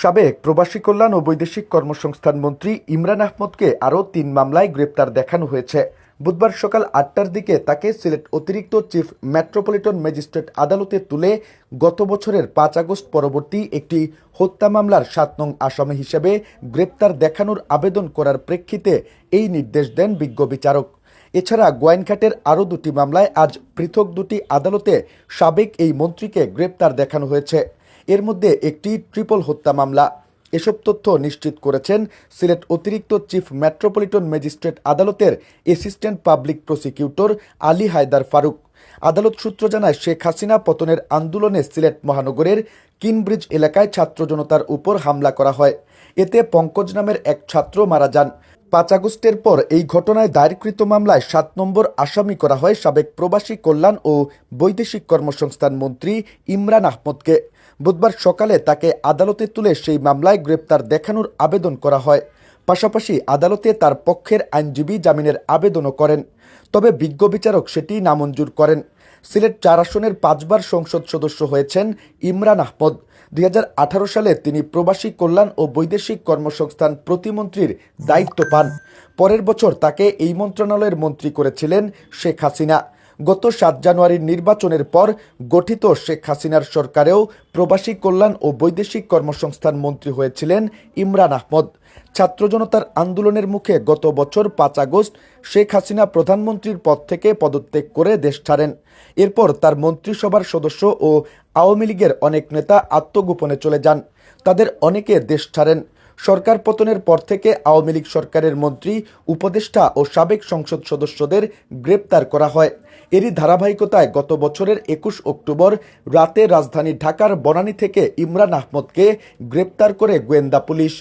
সাবেক প্রবাসী কল্যাণ ও বৈদেশিক কর্মসংস্থান মন্ত্রী ইমরান আহমদকে আরও তিন মামলায় গ্রেপ্তার দেখানো হয়েছে। বুধবার সকাল আটটার দিকে তাকে সিলেট অতিরিক্ত চিফ মেট্রোপলিটন ম্যাজিস্ট্রেট আদালতে তুলে গত বছরের পাঁচ আগস্ট পরবর্তী একটি হত্যা মামলার সাত নং আসামি হিসেবে গ্রেপ্তার দেখানোর আবেদন করার প্রেক্ষিতে এই নির্দেশ দেন বিজ্ঞ বিচারক। এছাড়া গোয়াইনঘাটের আরও দুটি মামলায় আজ পৃথক দুটি আদালতে সাবেক এই মন্ত্রীকে গ্রেপ্তার দেখানো হয়েছে। এর মধ্যে একটি ট্রিপল হত্যা মামলা। এসব তথ্য নিশ্চিত করেছেন সিলেট অতিরিক্ত চিফ মেট্রোপলিটন ম্যাজিস্ট্রেট আদালতের assistant public prosecutor Ali Haidar Faruk. আদালত সূত্র জানায়, শেখ হাসিনা পতনের আন্দোলনে সিলেট মহানগরের কিনব্রিজ এলাকায় ছাত্র জনতার উপর হামলা করা হয়। এতে পঙ্কজ নামের এক ছাত্র মারা যান। পাঁচ আগস্টের পর এই ঘটনায় দায়েরকৃত মামলায় সাত নম্বর আসামি করা হয় সাবেক প্রবাসী কল্যাণ ও বৈদেশিক কর্মসংস্থান মন্ত্রী ইমরান আহমদকে। বুধবার সকালে তাকে আদালতে তুলে সেই মামলায় গ্রেপ্তার দেখানোর আবেদন করা হয়। পাশাপাশি আদালতে তার পক্ষের আইনজীবী জামিনের আবেদনও করেন। তবে বিজ্ঞ বিচারক সেটি নামঞ্জুর করেন। সিলেট চার আসনের পাঁচবার সংসদ সদস্য হয়েছেন ইমরান আহমদ। দুই হাজার আঠারো সালে তিনি প্রবাসী কল্যাণ ও বৈদেশিক কর্মসংস্থান প্রতিমন্ত্রীর দায়িত্ব পান। পরের বছর তাকে এই মন্ত্রণালয়ের মন্ত্রী করেছিলেন শেখ হাসিনা। গত সাত জানুয়ারির নির্বাচনের পর গঠিত শেখ হাসিনার সরকারেও প্রবাসী কল্যাণ ও বৈদেশিক কর্মসংস্থান মন্ত্রী হয়েছিলেন ইমরান আহমদ। ছাত্র জনতার আন্দোলনের মুখে গত বছর পাঁচ আগস্ট শেখ হাসিনা প্রধানমন্ত্রীর পদ থেকে পদত্যাগ করে দেশ ছাড়েন। এরপর তার মন্ত্রিসভার সদস্য ও আওয়ামী লীগের অনেক নেতা আত্মগোপনে চলে যান। তাদের অনেকে দেশ ছাড়েন। সরকার পতনের পর থেকে আওয়ামী লীগ সরকারের মন্ত্রী, উপদেষ্টা ও সাবেক সংসদ সদস্যদের গ্রেপ্তার করা হয়। এরই ধারাবাহিকতায় গত বছরের একুশ অক্টোবর রাতে রাজধানী ঢাকার বনানী থেকে ইমরান আহমদকে গ্রেপ্তার করে গোয়েন্দা পুলিশ।